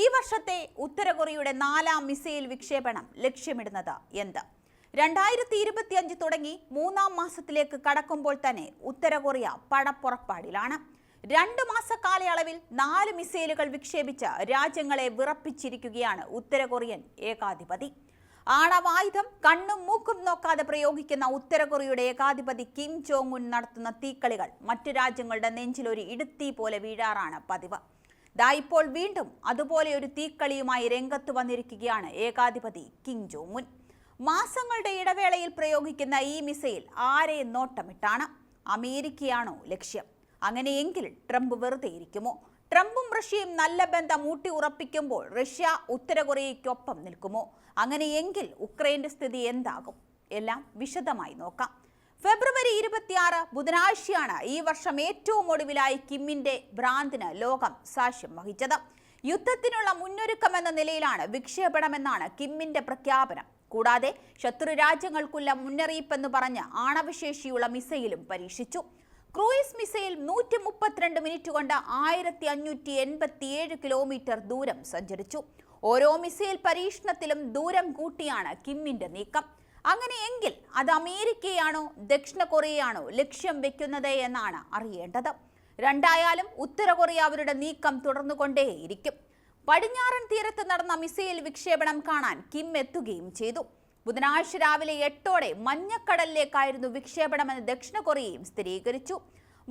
ഈ വർഷത്തെ ഉത്തര കൊറിയയുടെ നാലാം മിസൈൽ വിക്ഷേപണം ലക്ഷ്യമിടുന്നത് എന്ത്? രണ്ടായിരത്തി ഇരുപത്തിയഞ്ച് തുടങ്ങി മൂന്നാം മാസത്തിലേക്ക് കടക്കുമ്പോൾ തന്നെ ഉത്തര കൊറിയ പടപ്പുറപ്പാടിലാണ് രണ്ട് മാസ കാലയളവിൽ നാല് മിസൈലുകൾ വിക്ഷേപിച്ച രാജ്യങ്ങളെ വിറപ്പിച്ചിരിക്കുകയാണ് ഉത്തര കൊറിയൻ ഏകാധിപതി. ആണവായുധം കണ്ണും മൂക്കും നോക്കാതെ പ്രയോഗിക്കുന്ന ഉത്തര കൊറിയയുടെ ഏകാധിപതി കിം ജോങ് ഉൻ നടത്തുന്ന തീക്കളികൾ മറ്റു രാജ്യങ്ങളുടെ നെഞ്ചിലൊരു ഇടുത്തി പോലെ വീഴാറാണ് പതിവ്. ദാ ഇപ്പോൾ വീണ്ടും അതുപോലെ ഒരു തീക്കളിയുമായി രംഗത്ത് വന്നിരിക്കുകയാണ് ഏകാധിപതി കിം ജോങ് ഉൻ. മാസങ്ങളുടെ ഇടവേളയിൽ പ്രയോഗിക്കുന്ന ഈ മിസൈൽ ആരെ നോട്ടമിട്ടാണ്? അമേരിക്കയാണോ ലക്ഷ്യം? അങ്ങനെയെങ്കിൽ ട്രംപ് വെറുതെ ഇരിക്കുമോ? ട്രംപും റഷ്യയും നല്ല ബന്ധം ഊട്ടി ഉറപ്പിക്കുമ്പോൾ റഷ്യ ഉത്തര കൊറിയയ്ക്കൊപ്പം നിൽക്കുമോ? അങ്ങനെയെങ്കിൽ ഉക്രൈന്റെ സ്ഥിതി എന്താകും? എല്ലാം വിശദമായി നോക്കാം. ഫെബ്രുവരി ഇരുപത്തിയാറ് ബുധനാഴ്ചയാണ് ഈ വർഷം ഏറ്റവും ഒടുവിലായി കിമ്മിന്റെ ഭ്രാന്തിന് ലോകം സാക്ഷ്യം വഹിച്ചത്. യുദ്ധത്തിനുള്ള മുന്നൊരുക്കം എന്ന നിലയിലാണ് വിക്ഷേപണമെന്നാണ് കിമ്മിന്റെ പ്രഖ്യാപനം. കൂടാതെ ശത്രു രാജ്യങ്ങൾക്കുള്ള മുന്നറിയിപ്പെന്ന് പറഞ്ഞ് ആണവശേഷിയുള്ള മിസൈലും പരീക്ഷിച്ചു. ക്രൂയിസ് മിസൈൽ നൂറ്റി മുപ്പത്തിരണ്ട് മിനിറ്റ് കൊണ്ട് ആയിരത്തി അഞ്ഞൂറ്റി എൺപത്തിയേഴ് കിലോമീറ്റർ ദൂരം സഞ്ചരിച്ചു. ഓരോ മിസൈൽ പരീക്ഷണത്തിലും ദൂരം കൂട്ടിയാണ് കിമ്മിന്റെ നീക്കം. അങ്ങനെയെങ്കിൽ അത് അമേരിക്കയാണോ ദക്ഷിണ കൊറിയയാണോ ലക്ഷ്യം വെക്കുന്നത് എന്നാണ് അറിയേണ്ടത്. രണ്ടായാലും ഉത്തര കൊറിയ അവരുടെ നീക്കം തുടർന്നുകൊണ്ടേയിരിക്കും പടിഞ്ഞാറൻ തീരത്ത് നടന്ന മിസൈൽ വിക്ഷേപണം കാണാൻ കിം എത്തുകയും ചെയ്തു. ബുധനാഴ്ച രാവിലെ എട്ടോടെ മഞ്ഞക്കടലിലേക്കായിരുന്നു വിക്ഷേപണമെന്ന് ദക്ഷിണ കൊറിയയും സ്ഥിരീകരിച്ചു.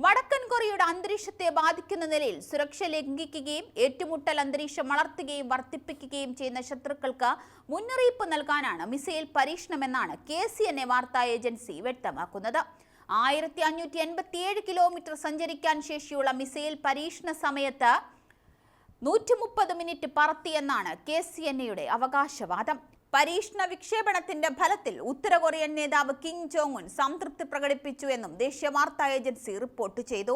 വടക്കൻ കൊറിയയുടെ അന്തരീക്ഷത്തെ ബാധിക്കുന്ന നിലയിൽ സുരക്ഷ ലംഘിക്കുകയും ഏറ്റുമുട്ടൽ അന്തരീക്ഷം വളർത്തുകയും വർദ്ധിപ്പിക്കുകയും ചെയ്യുന്ന ശത്രുക്കൾക്ക് മുന്നറിയിപ്പ് നൽകാനാണ് മിസൈൽ പരീക്ഷണമെന്നാണ് കെ സി എൻ എ വാർത്താ ഏജൻസി വ്യക്തമാക്കുന്നത്. ആയിരത്തി അഞ്ഞൂറ്റി എൺപത്തിയേഴ് കിലോമീറ്റർ സഞ്ചരിക്കാൻ ശേഷിയുള്ള മിസൈൽ പരീക്ഷണ സമയത്ത് നൂറ്റി മുപ്പത് മിനിറ്റ് പറത്തിയെന്നാണ് കെ സി എൻ എയുടെ അവകാശവാദം. പരീക്ഷണ വിക്ഷേപണത്തിന്റെ ഫലത്തിൽ ഉത്തര കൊറിയൻ നേതാവ് കിം ജോങ് ഉൻ സംതൃപ്തി പ്രകടിപ്പിച്ചു എന്നും ദേശീയ വാർത്താ ഏജൻസി റിപ്പോർട്ട് ചെയ്തു.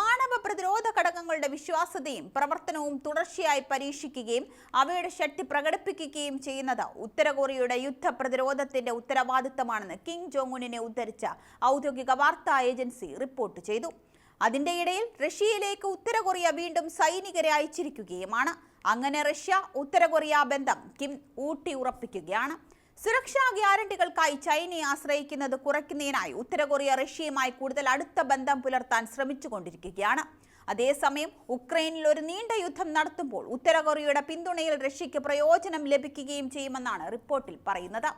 ആണവ പ്രതിരോധ ഘടകങ്ങളുടെ വിശ്വാസ്യതയും പ്രവർത്തനവും തുടർച്ചയായി പരീക്ഷിക്കുകയും അവയുടെ ശക്തി പ്രകടിപ്പിക്കുകയും ചെയ്യുന്നത് ഉത്തര കൊറിയയുടെ യുദ്ധ പ്രതിരോധത്തിന്റെ ഉത്തരവാദിത്തമാണെന്ന് കിം ജോങ് ഉന്നിനെ ഉദ്ധരിച്ച ഔദ്യോഗിക വാർത്താ ഏജൻസി റിപ്പോർട്ട് ചെയ്തു. അതിന്റെ ഇടയിൽ റഷ്യയിലേക്ക് ഉത്തര കൊറിയ വീണ്ടും സൈനികരെ അയച്ചിരിക്കുകയുമാണ്. അങ്ങനെ റഷ്യ ഉത്തര കൊറിയ ബന്ധം കിം ഊട്ടി ഉറപ്പിക്കുകയാണ് സുരക്ഷാ ഗ്യാരണ്ടികൾക്കായി ചൈനയെ ആശ്രയിക്കുന്നത് കുറയ്ക്കുന്നതിനായി ഉത്തര കൊറിയ റഷ്യയുമായി കൂടുതൽ അടുത്ത ബന്ധം പുലർത്താൻ ശ്രമിച്ചുകൊണ്ടിരിക്കുകയാണ്. അതേസമയം ഉക്രൈനിൽ ഒരു നീണ്ട യുദ്ധം നടത്തുമ്പോൾ ഉത്തര കൊറിയയുടെ പിന്തുണയിൽ റഷ്യയ്ക്ക് പ്രയോജനം ലഭിക്കുകയും ചെയ്യുമെന്നാണ് റിപ്പോർട്ടിൽ പറയുന്നത്.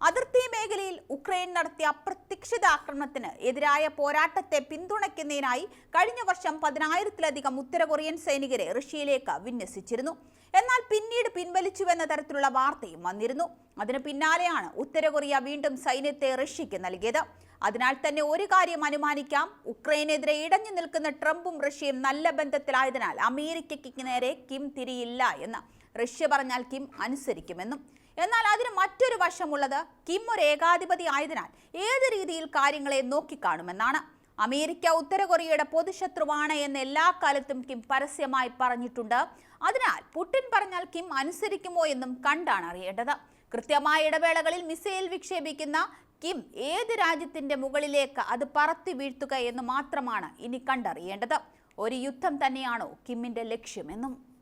അതിർത്തി മേഖലയിൽ ഉക്രൈൻ നടത്തിയ അപ്രതീക്ഷിത ആക്രമണത്തിന് എതിരായ പോരാട്ടത്തെ പിന്തുണയ്ക്കുന്നതിനായി കഴിഞ്ഞ വർഷം പതിനായിരത്തിലധികം ഉത്തര കൊറിയൻ സൈനികരെ റഷ്യയിലേക്ക് വിന്യസിച്ചിരുന്നു. എന്നാൽ പിന്നീട് പിൻവലിച്ചുവെന്ന തരത്തിലുള്ള വാർത്തയും വന്നിരുന്നു. അതിന് പിന്നാലെയാണ് ഉത്തര കൊറിയ വീണ്ടും സൈന്യത്തെ റഷ്യയ്ക്ക് നൽകിയത്. അതിനാൽ തന്നെ ഒരു കാര്യം അനുമാനിക്കാം. ഉക്രൈനെതിരെ ഇടഞ്ഞു നിൽക്കുന്ന ട്രംപും റഷ്യയും നല്ല ബന്ധത്തിലായതിനാൽ അമേരിക്കയ്ക്ക് നേരെ കിം തിരിയില്ല എന്ന് റഷ്യ പറഞ്ഞാൽ കിം അനുസരിക്കുമെന്നും എന്നാൽ അതിന് മറ്റൊരു വശമുള്ളത് കിം ഒരു ഏകാധിപതി ആയതിനാൽ ഏത് രീതിയിൽ കാര്യങ്ങളെ നോക്കിക്കാണുമെന്നാണ്. അമേരിക്ക ഉത്തര കൊറിയയുടെ പൊതുശത്രുവാണ് എന്ന് എല്ലാ കാലത്തും കിം പരസ്യമായി പറഞ്ഞിട്ടുണ്ട്. അതിനാൽ പുടിൻ പറഞ്ഞാൽ കിം അനുസരിക്കുമോ എന്നും കണ്ടാണ് അറിയേണ്ടത്. കൃത്യമായ ഇടവേളകളിൽ മിസൈൽ വിക്ഷേപിക്കുന്ന കിം ഏത് രാജ്യത്തിന്റെ മുകളിലേക്ക് അത് പറത്തി വീഴ്ത്തുക എന്ന് മാത്രമാണ് ഇനി കണ്ടറിയേണ്ടത്. ഒരു യുദ്ധം തന്നെയാണോ കിമ്മിന്റെ ലക്ഷ്യമെന്നും.